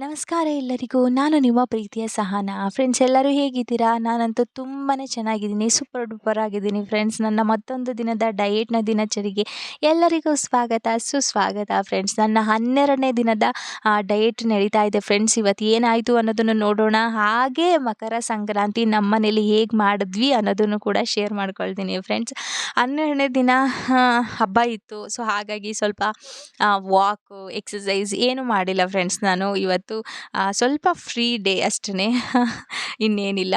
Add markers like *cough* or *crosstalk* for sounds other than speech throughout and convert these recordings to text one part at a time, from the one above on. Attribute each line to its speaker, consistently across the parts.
Speaker 1: ನಮಸ್ಕಾರ ಎಲ್ಲರಿಗೂ. ನಾನು ನಿಮ್ಮ ಪ್ರೀತಿಯ ಸಹನಾ. ಫ್ರೆಂಡ್ಸ್ ಎಲ್ಲರೂ ಹೇಗಿದ್ದೀರಾ? ನಾನಂತೂ ತುಂಬಾ ಚೆನ್ನಾಗಿದ್ದೀನಿ. ಸೂಪರ್ ಡೂಪರ್ ಆಗಿದ್ದೀನಿ ಫ್ರೆಂಡ್ಸ್ ನನ್ನ ಮತ್ತೊಂದು ದಿನದ ಡಯೆಟ್ನ ದಿನಚರಿಗೆ ಎಲ್ಲರಿಗೂ ಸ್ವಾಗತ, ಸುಸ್ವಾಗತ ಫ್ರೆಂಡ್ಸ್ ನನ್ನ ಹನ್ನೆರಡನೇ ದಿನದ ಡಯೆಟ್ ನಡೀತಾ ಇದೆ ಫ್ರೆಂಡ್ಸ್ ಇವತ್ತು ಏನಾಯಿತು ಅನ್ನೋದನ್ನು ನೋಡೋಣ. ಹಾಗೆ ಮಕರ ಸಂಕ್ರಾಂತಿ ನಮ್ಮನೇಲಿ ಹೇಗೆ ಮಾಡಿದ್ವಿ ಅನ್ನೋದನ್ನು ಕೂಡ ಶೇರ್ ಮಾಡ್ಕೊಳ್ತೀನಿ ಫ್ರೆಂಡ್ಸ್ ಹನ್ನೆರಡನೇ ದಿನ ಹಬ್ಬ ಇತ್ತು. ಸೊ ಹಾಗಾಗಿ ಸ್ವಲ್ಪ ವಾಕು ಎಕ್ಸಸೈಸ್ ಏನು ಮಾಡಿಲ್ಲ ಫ್ರೆಂಡ್ಸ್ ನಾನು. ಇವತ್ತು ಸ್ವಲ್ಪ ಫ್ರೀ ಡೇ ಅಷ್ಟೇ ಇನ್ನೇನಿಲ್ಲ.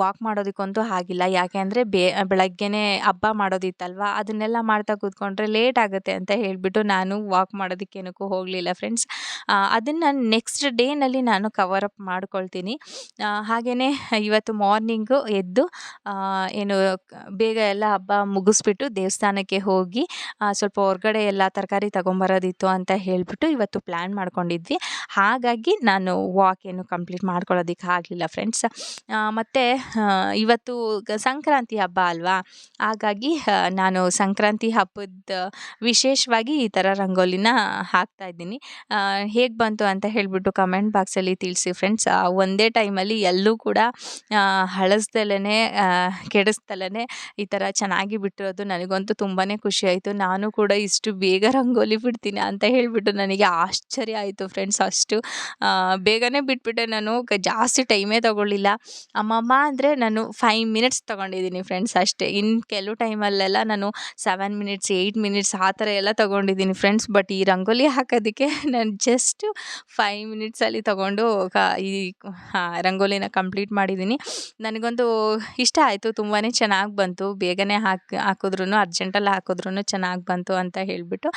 Speaker 1: ವಾಕ್ ಮಾಡೋದಕ್ಕಂತೂ ಆಗಿಲ್ಲ. ಯಾಕೆ ಅಂದರೆ ಬೇ, ಬೆಳಗ್ಗೆನೇ ಹಬ್ಬ ಮಾಡೋದಿತ್ತಲ್ವ? ಅದನ್ನೆಲ್ಲ ಮಾಡ್ತಾ ಕೂತ್ಕೊಂಡ್ರೆ ಲೇಟ್ ಆಗುತ್ತೆ ಅಂತ ಹೇಳಿಬಿಟ್ಟು ನಾನು ವಾಕ್ ಮಾಡೋದಕ್ಕೇನಕ್ಕೂ ಹೋಗಲಿಲ್ಲ ಫ್ರೆಂಡ್ಸ್ ಅದನ್ನು ನೆಕ್ಸ್ಟ್ ಡೇನಲ್ಲಿ ನಾನು ಕವರ್ ಅಪ್ ಮಾಡ್ಕೊಳ್ತೀನಿ. ಹಾಗೆಯೇ ಇವತ್ತು ಮಾರ್ನಿಂಗು ಎದ್ದು ಏನು, ಬೇಗ ಎಲ್ಲ ಹಬ್ಬ ಮುಗಿಸ್ಬಿಟ್ಟು ದೇವಸ್ಥಾನಕ್ಕೆ ಹೋಗಿ ಸ್ವಲ್ಪ ಹೊರಗಡೆ ಎಲ್ಲ ತರಕಾರಿ ತಗೊಂಬರೋದಿತ್ತು ಅಂತ ಹೇಳಿಬಿಟ್ಟು ಇವತ್ತು ಪ್ಲ್ಯಾನ್ ಮಾಡ್ಕೊಂಡಿದ್ವಿ. ಹಾಗಾಗಿ ನಾನು ವಾಕ್ ಏನು ಕಂಪ್ಲೀಟ್ ಮಾಡ್ಕೊಳ್ಳೋದಕ್ಕೆ ಆಗಲಿಲ್ಲ ಫ್ರೆಂಡ್ಸ್ ಮತ್ತು ಇವತ್ತು ಸಂಕ್ರಾಂತಿ ಹಬ್ಬ ಅಲ್ವಾ? ಹಾಗಾಗಿ ನಾನು ಸಂಕ್ರಾಂತಿ ಹಬ್ಬದ ವಿಶೇಷವಾಗಿ ಈ ಥರ ರಂಗೋಲಿನ ಹಾಕ್ತಾಯಿದ್ದೀನಿ ಹೇಗೆ ಬಂತು ಅಂತ ಹೇಳಿಬಿಟ್ಟು ಕಮೆಂಟ್ ಬಾಕ್ಸಲ್ಲಿ ತಿಳಿಸಿ ಫ್ರೆಂಡ್ಸ್ ಒಂದೇ ಟೈಮಲ್ಲಿ ಎಲ್ಲೂ ಕೂಡ ಹಳಸ್ದಲೇ ಕೆಡಿಸ್ದಲೇ ಈ ಥರ ಚೆನ್ನಾಗಿ ಬಿಟ್ಟಿರೋದು ನನಗಂತೂ ತುಂಬಾ ಖುಷಿ ಆಯಿತು. ನಾನು ಕೂಡ ಇಷ್ಟು ಬೇಗ ರಂಗೋಲಿ ಬಿಡ್ತೀನಿ ಅಂತ ಹೇಳಿಬಿಟ್ಟು ನನಗೆ ಆಶ್ಚರ್ಯ ಆಯಿತು ಫ್ರೆಂಡ್ಸ್ ಅಷ್ಟು. ಬೇಗನೆ ಬಿಟ್ಬಿಟ್ಟೆ. ನಾನು ಜಾಸ್ತಿ ಟೈಮೇ ತೊಗೊಳ್ಳಿಲ್ಲ. ಅಮ್ಮಮ್ಮ ಅಂದರೆ ನಾನು ಫೈವ್ ಮಿನಿಟ್ಸ್ ತೊಗೊಂಡಿದ್ದೀನಿ ಫ್ರೆಂಡ್ಸ್ ಅಷ್ಟೇ. ಇನ್ನು ಕೆಲವು ಟೈಮಲ್ಲೆಲ್ಲ ನಾನು ಸೆವೆನ್ ಮಿನಿಟ್ಸ್ ಏಯ್ಟ್ ಮಿನಿಟ್ಸ್ ಆ ಥರ ಎಲ್ಲ ತೊಗೊಂಡಿದ್ದೀನಿ ಫ್ರೆಂಡ್ಸ್ ಬಟ್ ಈ ರಂಗೋಲಿ ಹಾಕೋದಕ್ಕೆ ನಾನು ಜಸ್ಟು ಫೈವ್ ಮಿನಿಟ್ಸಲ್ಲಿ ತೊಗೊಂಡು ಕ, ಈ ರಂಗೋಲಿನ ಕಂಪ್ಲೀಟ್ ಮಾಡಿದ್ದೀನಿ. ನನಗೊಂದು ಇಷ್ಟ ಆಯಿತು. ತುಂಬಾ ಚೆನ್ನಾಗಿ ಬಂತು. ಬೇಗನೆ ಹಾಕಿ ಹಾಕಿದ್ರು ಅರ್ಜೆಂಟಲ್ಲಿ ಹಾಕಿದ್ರು ಚೆನ್ನಾಗಿ ಬಂತು ಅಂತ ಹೇಳಿಬಿಟ್ಟು.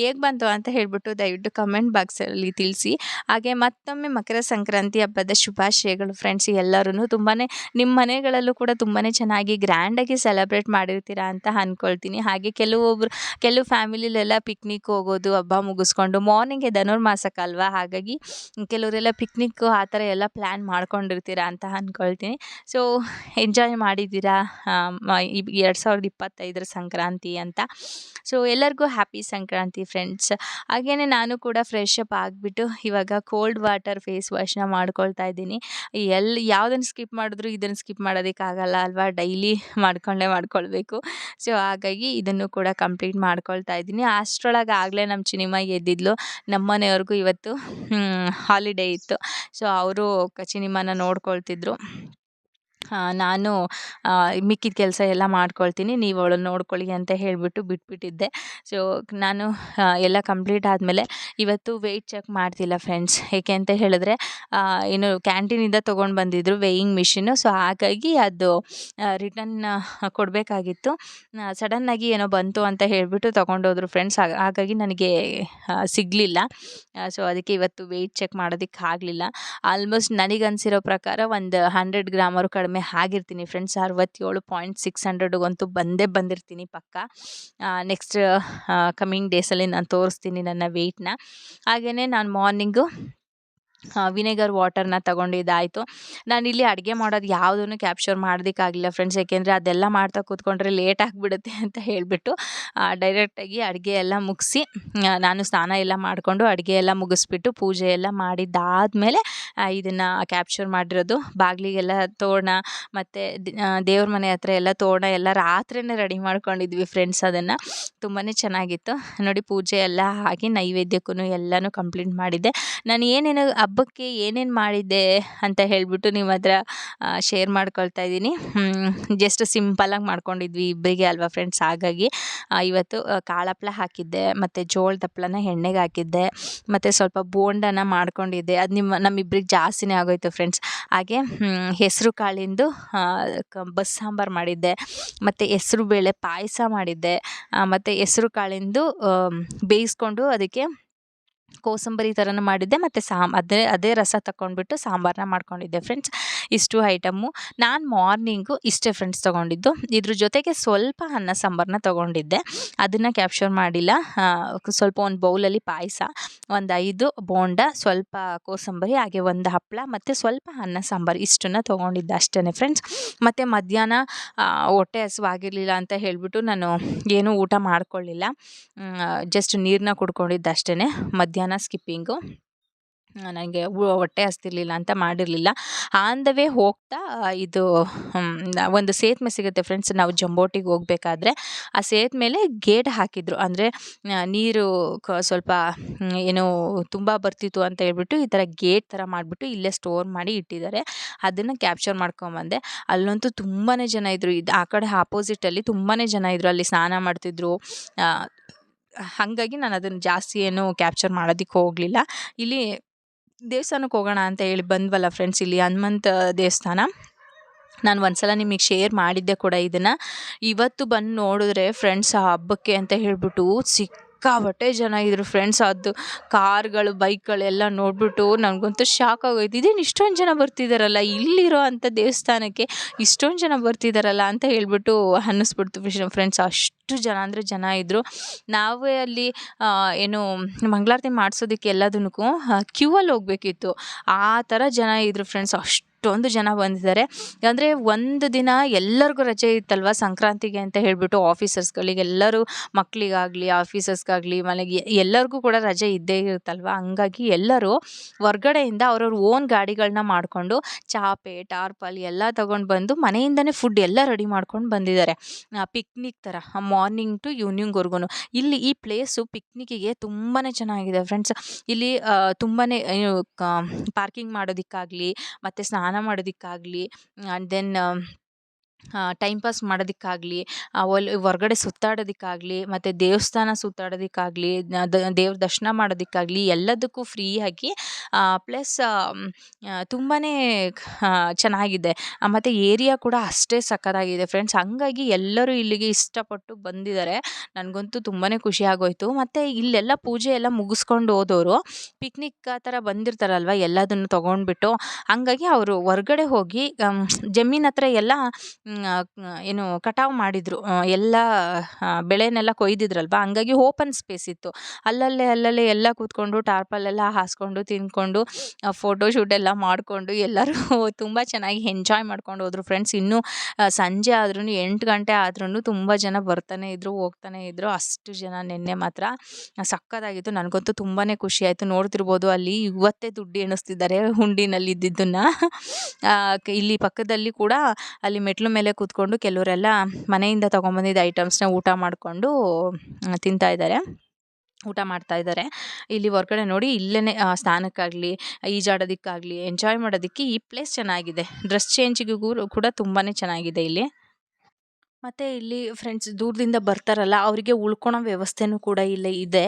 Speaker 1: ಹೇಗೆ ಬಂತು ಅಂತ ಹೇಳಿಬಿಟ್ಟು ದಯವಿಟ್ಟು ಕಮೆಂಟ್ ಬಾಕ್ಸಲ್ಲಿ ತಿಳಿಸಿ. ಹಾಗೆ ಮತ್ತೊಮ್ಮೆ ಮಕರ ಸಂಕ್ರಾಂತಿ ಹಬ್ಬದ ಶುಭಾಶಯಗಳು ಫ್ರೆಂಡ್ಸ್ ಎಲ್ಲರೂ ತುಂಬಾ ನಿಮ್ಮ ಮನೆಗಳಲ್ಲೂ ಕೂಡ ತುಂಬಾ ಚೆನ್ನಾಗಿ ಗ್ರ್ಯಾಂಡಾಗಿ ಸೆಲೆಬ್ರೇಟ್ ಮಾಡಿರ್ತೀರ ಅಂತ ಅಂದ್ಕೊಳ್ತೀನಿ ಹಾಗೆ ಕೆಲವೊಬ್ರು, ಕೆಲವು ಫ್ಯಾಮಿಲಿಲೆಲ್ಲ ಪಿಕ್ನಿಕ್ ಹೋಗೋದು, ಹಬ್ಬ ಮುಗಿಸ್ಕೊಂಡು ಮಾರ್ನಿಂಗೆ ಧನುರ್ಮಾಸಕ್ಕಲ್ವಾ ಹಾಗಾಗಿ ಕೆಲವರೆಲ್ಲ ಪಿಕ್ನಿಕ್ ಆ ಥರ ಎಲ್ಲ ಪ್ಲ್ಯಾನ್ ಮಾಡ್ಕೊಂಡಿರ್ತೀರ ಅಂತ ಅಂದ್ಕೊಳ್ತೀನಿ ಸೊ ಎಂಜಾಯ್ ಮಾಡಿದ್ದೀರಾ? ಎರಡು ಸಾವಿರದ ಇಪ್ಪತ್ತೈದರ ಸಂಕ್ರಾಂತಿ ಅಂತ. ಸೊ ಎಲ್ಲರಿಗೂ ಹ್ಯಾಪಿ ಸಂಕ್ರಾಂತಿ ಫ್ರೆಂಡ್ಸ್ ಹಾಗೆಯೇ ನಾನು ಕೂಡ ಫ್ರೆಶ್ ಅಪ್ ಆಗಿಬಿಟ್ಟು ಇವಾಗ ಕೋಲ್ಡ್ ವಾಟರ್ ಫೇಸ್ ವಾಶ್ನ ಮಾಡ್ಕೊಳ್ತಾ ಇದ್ದೀನಿ. ಎಲ್ಲಿ ಯಾವುದನ್ನು ಸ್ಕಿಪ್ ಮಾಡಿದ್ರು ಇದನ್ನು ಸ್ಕಿಪ್ ಮಾಡೋದಕ್ಕಾಗಲ್ಲ ಅಲ್ವಾ? ಡೈಲಿ ಮಾಡ್ಕೊಂಡೇ ಮಾಡ್ಕೊಳ್ಬೇಕು. ಸೊ ಹಾಗಾಗಿ ಇದನ್ನು ಕೂಡ ಕಂಪ್ಲೀಟ್ ಮಾಡ್ಕೊಳ್ತಾ ಇದ್ದೀನಿ. ಅಷ್ಟರೊಳಗೆ ಆಗಲೇ ನಮ್ಮ ಸಿನಿಮಾ ಎದ್ದಿದ್ಲು. ನಮ್ಮ ಮನೆಯವ್ರಿಗೂ ಇವತ್ತು ಹಾಲಿಡೇ ಇತ್ತು. ಸೊ ಅವರು ಚಿನಿಮಾನ ನೋಡ್ಕೊಳ್ತಿದ್ರು. ನಾನು ಮಿಕ್ಕಿದ ಕೆಲಸ ಎಲ್ಲ ಮಾಡ್ಕೊಳ್ತೀನಿ. ನೀವು ಅವಳು ನೋಡ್ಕೊಳ್ಳಿ ಅಂತ ಹೇಳಿಬಿಟ್ಟು ಬಿಟ್ಬಿಟ್ಟಿದ್ದೆ. ಸೊ ನಾನು ಎಲ್ಲ ಕಂಪ್ಲೀಟ್ ಆದಮೇಲೆ ಇವತ್ತು ವೆಯ್ಟ್ ಚೆಕ್ ಮಾಡ್ತಿಲ್ಲ ಫ್ರೆಂಡ್ಸ್ ಏಕೆ ಅಂತ ಹೇಳಿದ್ರೆ ಏನು ಕ್ಯಾಂಟೀನಿಂದ ತೊಗೊಂಡು ಬಂದಿದ್ದರು ವೇಯಿಂಗ್ ಮಿಷಿನ್ನು ಸೊ ಹಾಗಾಗಿ ಅದು ರಿಟರ್ನ್ ಕೊಡಬೇಕಾಗಿತ್ತು. ಸಡನ್ನಾಗಿ ಏನೋ ಬಂತು ಅಂತ ಹೇಳಿಬಿಟ್ಟು ತೊಗೊಂಡೋದ್ರು ಫ್ರೆಂಡ್ಸ್ ಹಾಗಾಗಿ ನನಗೆ ಸಿಗಲಿಲ್ಲ. ಸೊ ಅದಕ್ಕೆ ಇವತ್ತು ವೆಯ್ಟ್ ಚೆಕ್ ಮಾಡೋದಕ್ಕೆ ಆಗಲಿಲ್ಲ ಆಲ್ಮೋಸ್ಟ್ ನನಗನ್ಸಿರೋ ಪ್ರಕಾರ ಒಂದು ಹಂಡ್ರೆಡ್ ಗ್ರಾಮರು ಕಡಿಮೆ ಆಗಿರ್ತೀನಿ ಫ್ರೆಂಡ್ಸ್. ಅರವತ್ತೇಳು ಪಾಯಿಂಟ್ ಸಿಕ್ಸ್ ಹಂಡ್ರೆಡ್ಗಂತೂ ಬಂದೇ ಬಂದಿರ್ತೀನಿ ಪಕ್ಕ. ನೆಕ್ಸ್ಟ್ ಕಮ್ಮಿಂಗ್ ಡೇಸಲ್ಲಿ ನಾನು ತೋರಿಸ್ತೀನಿ ನನ್ನ ವೆಯ್ಟ್ನ ಹಾಗೆಯೇ ನಾನು ಮಾರ್ನಿಂಗು ವಿನೆಗರ್ ವಾಟರ್ನ ತಗೊಂಡಿದ್ದಾಯಿತು. ನಾನಿಲ್ಲಿ ಅಡುಗೆ ಮಾಡೋದು ಯಾವುದನ್ನು ಕ್ಯಾಪ್ಚರ್ ಮಾಡೋದಕ್ಕಾಗಲಿಲ್ಲ ಫ್ರೆಂಡ್ಸ್ ಏಕೆಂದರೆ ಅದೆಲ್ಲ ಮಾಡ್ತಾ ಕೂತ್ಕೊಂಡ್ರೆ ಲೇಟ್ ಆಗಿಬಿಡುತ್ತೆ ಅಂತ ಹೇಳಿಬಿಟ್ಟು ಡೈರೆಕ್ಟಾಗಿ ಅಡುಗೆ ಎಲ್ಲ ಮುಗಿಸಿ ನಾನು ಸ್ನಾನ ಎಲ್ಲ ಮಾಡಿಕೊಂಡು ಅಡುಗೆ ಎಲ್ಲ ಮುಗಿಸ್ಬಿಟ್ಟು ಪೂಜೆ ಎಲ್ಲ ಮಾಡಿದ್ದಾದಮೇಲೆ ಇದನ್ನು ಕ್ಯಾಪ್ಚರ್ ಮಾಡಿರೋದು. ಬಾಗಿಲಿಗೆಲ್ಲ ತೋರಣ ಮತ್ತು ದೇವ್ರ ಮನೆ ಹತ್ರ ಎಲ್ಲ ತೋರಣ ಎಲ್ಲ ರಾತ್ರಿನೇ ರೆಡಿ ಮಾಡ್ಕೊಂಡಿದ್ವಿ ಫ್ರೆಂಡ್ಸ್ ಅದನ್ನು. ತುಂಬಾ ಚೆನ್ನಾಗಿತ್ತು. ನೋಡಿ ಪೂಜೆ ಎಲ್ಲ ಹಾಕಿ ನೈವೇದ್ಯಕ್ಕೂ ಎಲ್ಲನೂ ಕಂಪ್ಲೀಟ್ ಮಾಡಿದ್ದೆ. ನಾನು ಏನೇನು ಹಬ್ಬಕ್ಕೆ ಏನೇನು ಮಾಡಿದ್ದೆ ಅಂತ ಹೇಳಿಬಿಟ್ಟು ನಿಮ್ಮ ಹತ್ರ ಶೇರ್ ಮಾಡ್ಕೊಳ್ತಾ ಇದ್ದೀನಿ. ಜಸ್ಟ್ ಸಿಂಪಲ್ಲಾಗಿ ಮಾಡ್ಕೊಂಡಿದ್ವಿ ಇಬ್ಬರಿಗೆ ಅಲ್ವಾ ಫ್ರೆಂಡ್ಸ್ ಹಾಗಾಗಿ ಇವತ್ತು ಕಾಳಪ್ಲ ಹಾಕಿದ್ದೆ, ಮತ್ತು ಜೋಳದ ಹಪ್ಪಳನ ಎಣ್ಣೆಗೆ ಹಾಕಿದ್ದೆ, ಮತ್ತು ಸ್ವಲ್ಪ ಬೋಂಡನ ಮಾಡ್ಕೊಂಡಿದ್ದೆ. ಅದು ನಿಮ್ಮ, ನಮ್ಮಿಬ್ರಿಗೆ ಜಾಸ್ತಿನೇ ಆಗೋಯ್ತು ಫ್ರೆಂಡ್ಸ್ ಹಾಗೆ ಹೆಸರು ಕಾಳಿಂದು ಬಸ್ ಸಾಂಬಾರು ಮಾಡಿದ್ದೆ, ಮತ್ತು ಹೆಸರು ಬೇಳೆ ಪಾಯಸ ಮಾಡಿದ್ದೆ ಮತ್ತು ಹೆಸರು ಕಾಳಿಂದು ಬೇಯಿಸ್ಕೊಂಡು ಅದಕ್ಕೆ ಕೋಸಂಬರಿ ಥರನೂ ಮಾಡಿದ್ದೆ ಮತ್ತು ಸಾಮ್ ಅದೇ ಅದೇ ರಸ ತಗೊಂಡ್ಬಿಟ್ಟು ಸಾಂಬಾರನ್ನ ಮಾಡ್ಕೊಂಡಿದ್ದೆ ಫ್ರೆಂಡ್ಸ್ ಇಷ್ಟು ಐಟಮ್ಮು. ನಾನು ಮಾರ್ನಿಂಗು ಇಷ್ಟೇ ಫ್ರೆಂಡ್ಸ್ ತೊಗೊಂಡಿದ್ದು. ಇದ್ರ ಜೊತೆಗೆ ಸ್ವಲ್ಪ ಅನ್ನ ಸಾಂಬಾರನ್ನ ತೊಗೊಂಡಿದ್ದೆ. ಅದನ್ನು ಕ್ಯಾಪ್ಚರ್ ಮಾಡಿಲ್ಲ. ಸ್ವಲ್ಪ ಒಂದು ಬೌಲಲ್ಲಿ ಪಾಯಸ, ಒಂದು ಐದು ಬೋಂಡ, ಸ್ವಲ್ಪ ಕೋಸಂಬರಿ, ಹಾಗೆ ಒಂದು ಹಪ್ಪಳ ಮತ್ತು ಸ್ವಲ್ಪ ಅನ್ನ ಸಾಂಬಾರು ಇಷ್ಟನ್ನು ತೊಗೊಂಡಿದ್ದೆ ಅಷ್ಟೇ ಫ್ರೆಂಡ್ಸ್ ಮತ್ತು ಮಧ್ಯಾಹ್ನ ಹೊಟ್ಟೆ ಹಸಿವಾಗಿರಲಿಲ್ಲ ಅಂತ ಹೇಳಿಬಿಟ್ಟು ನಾನು ಏನೂ ಊಟ ಮಾಡ್ಕೊಳ್ಳಿಲ್ಲ. ಜಸ್ಟ್ ನೀರನ್ನ ಕುಡ್ಕೊಂಡಿದ್ದು ಅಷ್ಟೇ ಮಧ್ಯಾಹ್ನ ಸ್ಕಿಪ್ಪಿಂಗು ನನಗೆ ಹೊಟ್ಟೆ ಹಸ್ತಿರ್ಲಿಲ್ಲ ಅಂತ ಮಾಡಿರಲಿಲ್ಲ. ಆನ್ ದ ವೇ ಹೋಗ್ತಾ ಇದು ಒಂದು ಸೇತುವೆ ಸಿಗುತ್ತೆ ಫ್ರೆಂಡ್ಸ್ ನಾವು ಜಂಬೋಟಿಗೆ ಹೋಗ್ಬೇಕಾದ್ರೆ, ಆ ಸೇತುವೆ ಮೇಲೆ ಗೇಟ್ ಹಾಕಿದ್ರು. ಅಂದರೆ ನೀರು ಕ, ಸ್ವಲ್ಪ ಏನು ತುಂಬ ಬರ್ತಿತ್ತು ಅಂತ ಹೇಳ್ಬಿಟ್ಟು ಈ ಥರ ಗೇಟ್ ಥರ ಮಾಡಿಬಿಟ್ಟು ಇಲ್ಲೇ ಸ್ಟೋರ್ ಮಾಡಿ ಇಟ್ಟಿದ್ದಾರೆ. ಅದನ್ನು ಕ್ಯಾಪ್ಚರ್ ಮಾಡ್ಕೊಂಬಂದೆ. ಅಲ್ಲಂತೂ ತುಂಬಾ ಜನ ಇದ್ದರು ಇದು, ಆ ಕಡೆ ಆಪೋಸಿಟಲ್ಲಿ ತುಂಬಾ ಜನ ಇದ್ದರು ಅಲ್ಲಿ ಸ್ನಾನ ಮಾಡ್ತಿದ್ರು. ಹಾಗಾಗಿ ನಾನು ಅದನ್ನು ಜಾಸ್ತಿ ಏನು ಕ್ಯಾಪ್ಚರ್ ಮಾಡೋದಕ್ಕೆ ಹೋಗಲಿಲ್ಲ. ಇಲ್ಲಿ ದೇವಸ್ಥಾನಕ್ಕೆ ಹೋಗೋಣ ಅಂತ ಹೇಳಿ ಬಂದ್ವಲ್ಲ ಫ್ರೆಂಡ್ಸ್ ಇಲ್ಲಿ ಹನುಮಂತ ದೇವಸ್ಥಾನ. ನಾನು ಒಂದ್ಸಲ ನಿಮಗೆ ಶೇರ್ ಮಾಡಿದ್ದೆ ಕೂಡ ಇದನ್ನು. ಇವತ್ತು ಬಂದು ನೋಡಿದ್ರೆ ಫ್ರೆಂಡ್ಸ್ ಆ ಹಬ್ಬಕ್ಕೆ ಅಂತ ಹೇಳ್ಬಿಟ್ಟು ಸಿಕ್ಕಾಬಟ್ಟೆ ಜನ ಇದ್ರು ಫ್ರೆಂಡ್ಸ್ ಅದು ಕಾರ್ಗಳು ಬೈಕ್ಗಳೆಲ್ಲ ನೋಡಿಬಿಟ್ಟು ನನಗಂತೂ ಶಾಕ್ ಆಗೋಯ್ತು. ಇದೇನು ಇಷ್ಟೊಂದು ಜನ ಬರ್ತಿದ್ದಾರಲ್ಲ ಇಲ್ಲಿರೋ ಅಂಥ ದೇವಸ್ಥಾನಕ್ಕೆ ಇಷ್ಟೊಂದು ಜನ ಬರ್ತಿದ್ದಾರಲ್ಲ ಅಂತ ಹೇಳ್ಬಿಟ್ಟು ಅನ್ನಿಸ್ಬಿಡ್ತು ಫ್ರೆಂಡ್ಸ್ ಅಷ್ಟು ಜನ ಅಂದರೆ ಜನ ಇದ್ದರು ನಾವೇ ಅಲ್ಲಿ ಏನು ಮಂಗಳಾರತಿ ಮಾಡಿಸೋದಕ್ಕೆ ಎಲ್ಲದಕ್ಕೂ ಕ್ಯೂ ಅಲ್ಲಿ ಹೋಗ್ಬೇಕಿತ್ತು. ಆ ಥರ ಜನ ಇದ್ದರು ಫ್ರೆಂಡ್ಸ್ ಅಷ್ಟೊಂದು ಜನ ಬಂದಿದ್ದಾರೆ. ಅಂದರೆ ಒಂದು ದಿನ ಎಲ್ಲರಿಗೂ ರಜೆ ಇತ್ತಲ್ವ ಸಂಕ್ರಾಂತಿಗೆ ಅಂತ ಹೇಳಿಬಿಟ್ಟು ಆಫೀಸರ್ಸ್ಗಳಿಗೆ, ಎಲ್ಲರೂ ಮಕ್ಕಳಿಗಾಗಲಿ ಆಫೀಸರ್ಸ್ಗಾಗಲಿ, ಮನೆಗೆ ಎಲ್ಲರಿಗೂ ಕೂಡ ರಜೆ ಇದ್ದೇ ಇರುತ್ತಲ್ವ? ಹಂಗಾಗಿ ಎಲ್ಲರೂ ಹೊರ್ಗಡೆಯಿಂದ ಅವ್ರವ್ರ ಓನ್ ಗಾಡಿಗಳನ್ನ ಮಾಡಿಕೊಂಡು ಚಾಪೆ, ಟಾರ್ಪಲ್ ಎಲ್ಲ ತಗೊಂಡು ಬಂದು ಮನೆಯಿಂದನೇ ಫುಡ್ ಎಲ್ಲ ರೆಡಿ ಮಾಡ್ಕೊಂಡು ಬಂದಿದ್ದಾರೆ. ಪಿಕ್ನಿಕ್ ಥರ ಮಾರ್ನಿಂಗ್ ಟು ಈವ್ನಿಂಗ್ವರೆಗೂ ಇಲ್ಲಿ ಈ ಪ್ಲೇಸು ಪಿಕ್ನಿಕ್ಕಿಗೆ ತುಂಬಾ ಚೆನ್ನಾಗಿದೆ ಫ್ರೆಂಡ್ಸ್ ಇಲ್ಲಿ ತುಂಬಾ ಪಾರ್ಕಿಂಗ್ ಮಾಡೋದಕ್ಕಾಗಲಿ, ಮತ್ತು ಸ್ನಾನ ಮಾಡೋದಕ್ಕಾಗಲಿ ಆ್ಯಂಡ್ ದೆನ್ ಟೈಮ್ ಪಾಸ್ ಮಾಡೋದಕ್ಕಾಗಲಿ ಒಲ್, ಹೊರ್ಗಡೆ ಸುತ್ತಾಡೋದಕ್ಕಾಗಲಿ, ಮತ್ತು ದೇವಸ್ಥಾನ ಸುತ್ತಾಡೋದಕ್ಕಾಗಲಿ ದೇವ್ರ ದರ್ಶನ ಮಾಡೋದಕ್ಕಾಗಲಿ, ಎಲ್ಲದಕ್ಕೂ ಫ್ರೀಯಾಗಿ ಪ್ಲಸ್ ತುಂಬಾ ಚೆನ್ನಾಗಿದೆ. ಮತ್ತು ಏರಿಯಾ ಕೂಡ ಅಷ್ಟೇ ಸಕ್ಕತ್ತಾಗಿದೆ ಫ್ರೆಂಡ್ಸ್ ಹಂಗಾಗಿ ಎಲ್ಲರೂ ಇಲ್ಲಿಗೆ ಇಷ್ಟಪಟ್ಟು ಬಂದಿದ್ದಾರೆ. ನನಗಂತೂ ತುಂಬಾ ಖುಷಿ ಆಗೋಯ್ತು. ಮತ್ತು ಇಲ್ಲೆಲ್ಲ ಪೂಜೆ ಎಲ್ಲ ಮುಗಿಸ್ಕೊಂಡು ಹೋದವರು ಪಿಕ್ನಿಕ್ ಆ ಥರ ಬಂದಿರ್ತಾರಲ್ವ, ಎಲ್ಲದನ್ನು ತೊಗೊಂಡ್ಬಿಟ್ಟು, ಹಂಗಾಗಿ ಅವರು ಹೊರ್ಗಡೆ ಹೋಗಿ ಜಮೀನ್ ಹತ್ರ ಎಲ್ಲ ಏನು ಕಟಾವು ಮಾಡಿದರು. ಎಲ್ಲ ಬೆಳೆನೆಲ್ಲ ಕೊಯ್ದಿದ್ರಲ್ವ? ಹಂಗಾಗಿ ಓಪನ್ ಸ್ಪೇಸ್ ಇತ್ತು. ಅಲ್ಲಲ್ಲೇ ಅಲ್ಲಲ್ಲೇ ಎಲ್ಲ ಕೂತ್ಕೊಂಡು ಟಾರ್ಪಲೆಲ್ಲ ಹಾಸ್ಕೊಂಡು ತಿಂದ್ಕೊಂಡು ಫೋಟೋ ಶೂಟ್ ಎಲ್ಲ ಮಾಡಿಕೊಂಡು ಎಲ್ಲರೂ *laughs* ತುಂಬ ಚೆನ್ನಾಗಿ ಎಂಜಾಯ್ ಮಾಡ್ಕೊಂಡು ಹೋದರು ಫ್ರೆಂಡ್ಸ್ ಇನ್ನೂ ಸಂಜೆ ಆದ್ರೂ ಎಂಟು ಗಂಟೆ ಆದ್ರೂ ತುಂಬ ಜನ ಬರ್ತಾನೆ ಇದ್ದರು ಹೋಗ್ತಾನೆ ಇದ್ದರು ಅಷ್ಟು ಜನ ನಿನ್ನೆ ಮಾತ್ರ ಸಕ್ಕತ್ತಾಗಿತ್ತು. ನನಗಂತೂ ತುಂಬಾ ಖುಷಿ ಆಯಿತು. ನೋಡ್ತಿರ್ಬೋದು ಅಲ್ಲಿ ಇವತ್ತೇ ದುಡ್ಡು ಎಣಿಸ್ತಿದ್ದಾರೆ ಹುಂಡಿನಲ್ಲಿ ಇದ್ದಿದ್ದನ್ನು ಇಲ್ಲಿ ಪಕ್ಕದಲ್ಲಿ ಕೂಡ ಅಲ್ಲಿ ಮೆಟ್ಲು ಮೇಲೆ ಕೂತ್ಕೊಂಡು ಕೆಲವರೆಲ್ಲ ಮನೆಯಿಂದ ತೊಗೊಂಬಂದಿದ್ದ ಐಟಮ್ಸ್ನ ಊಟ ಮಾಡಿಕೊಂಡು ತಿಂತಾ ಇದ್ದಾರೆ. ಊಟ ಮಾಡ್ತಾ ಇದ್ದಾರೆ. ಇಲ್ಲಿ ಹೊರ್ಗಡೆ ನೋಡಿ ಇಲ್ಲೇ ಸ್ನಾನಕ್ಕಾಗಲಿ ಈಜಾಡೋದಕ್ಕಾಗಲಿ ಎಂಜಾಯ್ ಮಾಡೋದಕ್ಕೆ ಈ ಪ್ಲೇಸ್ ಚೆನ್ನಾಗಿದೆ. ಡ್ರೆಸ್ ಚೇಂಜಿಗೂ ಕೂಡ ತುಂಬಾ ಚೆನ್ನಾಗಿದೆ ಇಲ್ಲಿ. ಮತ್ತು ಇಲ್ಲಿ ಫ್ರೆಂಡ್ಸ್ ದೂರದಿಂದ ಬರ್ತಾರಲ್ಲ, ಅವರಿಗೆ ಉಳ್ಕೊಳೋ ವ್ಯವಸ್ಥೆನೂ ಕೂಡ ಇಲ್ಲಿ ಇದೆ.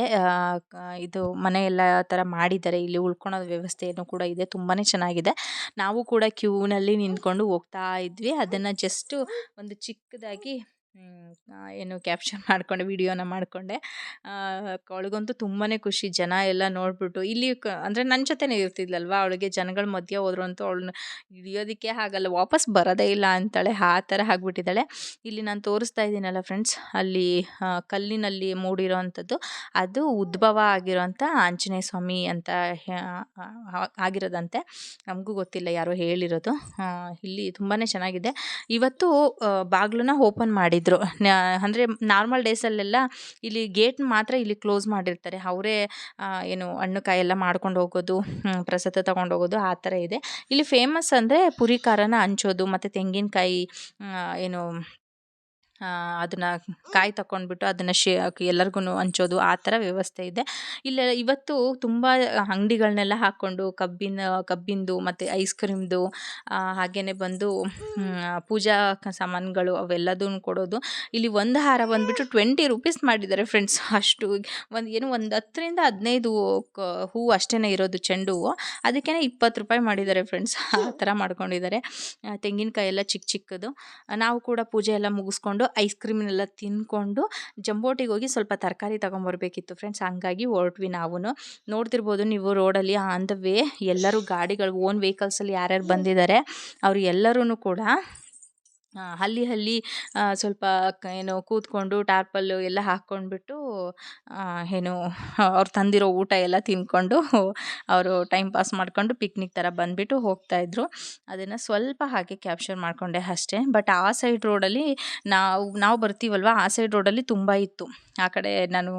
Speaker 1: ಇದು ಮನೆ ಎಲ್ಲ ಥರ ಮಾಡಿದ್ದಾರೆ, ಇಲ್ಲಿ ಉಳ್ಕೊಳೋ ವ್ಯವಸ್ಥೆನೂ ಕೂಡ ಇದೆ ತುಂಬಾ ಚೆನ್ನಾಗಿದೆ. ನಾವು ಕೂಡ ಕ್ಯೂನಲ್ಲಿ ನಿಂತ್ಕೊಂಡು ಹೋಗ್ತಾ ಇದ್ವಿ. ಅದನ್ನು ಜಸ್ಟು ಒಂದು ಚಿಕ್ಕದಾಗಿ ಏನು ಕ್ಯಾಪ್ಚರ್ *laughs* ಮಾಡಿಕೊಂಡೆ ವಿಡಿಯೋನ ಮಾಡಿಕೊಂಡೆ. ಅವಳಿಗಂತೂ ತುಂಬಾ ಖುಷಿ. ಜನ ಎಲ್ಲ ನೋಡಿಬಿಟ್ಟು ಇಲ್ಲಿ ಕ, ಅಂದರೆ ನನ್ನ ಜೊತೆನೇ ಇರ್ತಿದ್ಲಲ್ವ? ಅವಳಿಗೆ ಜನಗಳ ಮಧ್ಯೆ ಹೋದ್ರು ಅಂತೂ ಅವಳನ್ನ ಹಿಡಿಯೋದಕ್ಕೆ ಆಗಲ್ಲ. ವಾಪಸ್ ಬರೋದೇ ಇಲ್ಲ ಅಂತಾಳೆ. ಆ ಥರ ಆಗಿಬಿಟ್ಟಿದ್ದಾಳೆ. ಇಲ್ಲಿ ನಾನು ತೋರಿಸ್ತಾ ಇದ್ದೀನಲ್ಲ ಫ್ರೆಂಡ್ಸ್ ಅಲ್ಲಿ ಕಲ್ಲಿನಲ್ಲಿ ಮೂಡಿರೋ ಅಂಥದ್ದು ಅದು ಉದ್ಭವ ಆಗಿರೋಂಥ ಆಂಜನೇಯ ಸ್ವಾಮಿ ಅಂತ ಆಗಿರೋದಂತೆ. ನಮಗೂ ಗೊತ್ತಿಲ್ಲ ಯಾರೋ ಹೇಳಿರೋದು. ಇಲ್ಲಿ ತುಂಬಾ ಚೆನ್ನಾಗಿದೆ. ಇವತ್ತು ಬಾಗಿಲನ್ನ ಓಪನ್ ಮಾಡಿದರು ಅಂದರೆ ನಾರ್ಮಲ್ ಡೇಸಲ್ಲೆಲ್ಲ ಇಲ್ಲಿ ಗೇಟ್ ಮಾತ್ರ ಇಲ್ಲಿ ಕ್ಲೋಸ್ ಮಾಡಿರ್ತಾರೆ. ಅವರೇ ಏನು ಹಣ್ಣು ಕಾಯಿ ಎಲ್ಲ ಮಾಡ್ಕೊಂಡು ಹೋಗೋದು ಪ್ರಸಾದ ತಗೊಂಡು ಹೋಗೋದು ಆ ಥರ ಇದೆ. ಇಲ್ಲಿ ಫೇಮಸ್ ಅಂದರೆ ಪುರಿ ಖಾರನ ಹಂಚೋದು, ಮತ್ತು ತೆಂಗಿನಕಾಯಿ ಏನು ಅದನ್ನು ಕಾಯಿ ತಕೊಂಡ್ಬಿಟ್ಟು ಅದನ್ನು ಶೇ ಎಲ್ಲರಿಗೂ ಹಂಚೋದು ಆ ಥರ ವ್ಯವಸ್ಥೆ ಇದೆ. ಇಲ್ಲ ಇವತ್ತು ತುಂಬ ಅಂಗಡಿಗಳನ್ನೆಲ್ಲ ಹಾಕ್ಕೊಂಡು ಕಬ್ಬಿನ ಕಬ್ಬಿಂದು ಮತ್ತು ಐಸ್ ಕ್ರೀಮ್ದು ಹಾಗೆಯೇ ಬಂದು ಪೂಜಾ ಸಾಮಾನುಗಳು ಅವೆಲ್ಲದೂ ಕೊಡೋದು. ಇಲ್ಲಿ ಒಂದು ಹಾರ ಬಂದುಬಿಟ್ಟು ಟ್ವೆಂಟಿ ರುಪೀಸ್ ಮಾಡಿದ್ದಾರೆ ಫ್ರೆಂಡ್ಸ್ ಅಷ್ಟು. ಒಂದು ಏನು ಒಂದು ಹತ್ತರಿಂದ ಹದಿನೈದು ಹೂವು ಅಷ್ಟೇ ಇರೋದು ಚೆಂಡು ಹೂವು ಅದಕ್ಕೇ ಇಪ್ಪತ್ತು ರೂಪಾಯಿ ಮಾಡಿದ್ದಾರೆ ಫ್ರೆಂಡ್ಸ್ ಆ ಥರ ಮಾಡ್ಕೊಂಡಿದ್ದಾರೆ. ತೆಂಗಿನಕಾಯಿ ಎಲ್ಲ ಚಿಕ್ಕ ಚಿಕ್ಕದು. ನಾವು ಕೂಡ ಪೂಜೆ ಎಲ್ಲ ಮುಗಿಸ್ಕೊಂಡು ಐಸ್ ಕ್ರೀಮ್ನೆಲ್ಲ ತಿಂದ್ಕೊಂಡು ಜಂಬೋಟಿಗೆ ಹೋಗಿ ಸ್ವಲ್ಪ ತರಕಾರಿ ತೊಗೊಂಬರ್ಬೇಕಿತ್ತು ಫ್ರೆಂಡ್ಸ್ ಹಂಗಾಗಿ ಹೊರಟ್ವಿ ನಾವು ನೋಡ್ತಿರ್ಬೋದು ನೀವು ರೋಡಲ್ಲಿ ಆನ್ ದ ವೇ ಎಲ್ಲರೂ ಗಾಡಿಗಳು ಓನ್ ವೆಹಿಕಲ್ಸಲ್ಲಿ ಯಾರ್ಯಾರು ಬಂದಿದ್ದಾರೆ, ಅವರು ಎಲ್ಲರೂ ಕೂಡ ಅಲ್ಲಿ ಅಲ್ಲಿ ಸ್ವಲ್ಪ ಕ, ಏನು ಕೂತ್ಕೊಂಡು ಟಾರ್ಪಲ್ಲು ಎಲ್ಲ ಹಾಕ್ಕೊಂಡ್ಬಿಟ್ಟು ಏನು ಅವ್ರು ತಂದಿರೋ ಊಟ ಎಲ್ಲ ತಿಂದ್ಕೊಂಡು ಅವರು ಟೈಮ್ ಪಾಸ್ ಮಾಡ್ಕೊಂಡು ಪಿಕ್ನಿಕ್ ಥರ ಬಂದುಬಿಟ್ಟು ಹೋಗ್ತಾಯಿದ್ರು ಅದನ್ನು ಸ್ವಲ್ಪ ಹಾಗೆ ಕ್ಯಾಪ್ಚರ್ ಮಾಡಿಕೊಂಡೆ ಅಷ್ಟೇ. ಬಟ್ ಆ ಸೈಡ್ ರೋಡಲ್ಲಿ ನಾವು ನಾವು ಬರ್ತೀವಲ್ವ, ಆ ಸೈಡ್ ರೋಡಲ್ಲಿ ತುಂಬ ಇತ್ತು. ಆ ಕಡೆ ನಾನು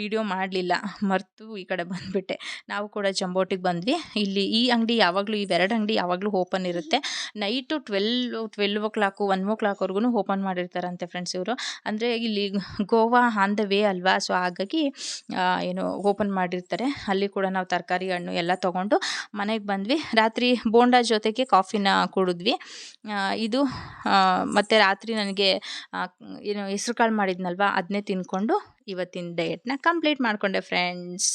Speaker 1: ವಿಡಿಯೋ ಮಾಡಲಿಲ್ಲ, ಮರೆತು ಈ ಕಡೆ ಬಂದುಬಿಟ್ಟೆ. ನಾವು ಕೂಡ ಜಂಬೋಟಿಗೆ ಬಂದ್ವಿ. ಇಲ್ಲಿ ಈ ಅಂಗಡಿ ಯಾವಾಗಲೂ, ಇವೆರಡು ಅಂಗಡಿ ಯಾವಾಗಲೂ ಓಪನ್ ಇರುತ್ತೆ. Night twelve twelve o'clock, one ಓ ಕ್ಲಾಕ್ವರೆಗೂ ಓಪನ್ ಮಾಡಿರ್ತಾರಂತೆ ಫ್ರೆಂಡ್ಸ್ ಇವರು. ಅಂದರೆ ಇಲ್ಲಿ ಗೋವಾ ಆನ್ ದ ವೇ ಅಲ್ವಾ? ಸೊ ಹಾಗಾಗಿ ಏನು ಓಪನ್ ಮಾಡಿರ್ತಾರೆ. ಅಲ್ಲಿ ಕೂಡ ನಾವು ತರಕಾರಿ ಹಣ್ಣು ಎಲ್ಲ ತೊಗೊಂಡು ಮನೆಗೆ ಬಂದ್ವಿ. ರಾತ್ರಿ ಬೋಂಡಾ ಜೊತೆಗೆ ಕಾಫಿನ ಕುಡಿದ್ವಿ. ಇದು ಮತ್ತು ರಾತ್ರಿ ನನಗೆ ಏನು ಹೆಸ್ರು ಕಾಳು ಮಾಡಿದ್ನಲ್ವ? ಅದನ್ನೇ ತಿಂದ್ಕೊಂಡು ಇವತ್ತಿನ ಡಯಟ್ನ ಕಂಪ್ಲೀಟ್ ಮಾಡಿಕೊಂಡೆ ಫ್ರೆಂಡ್ಸ್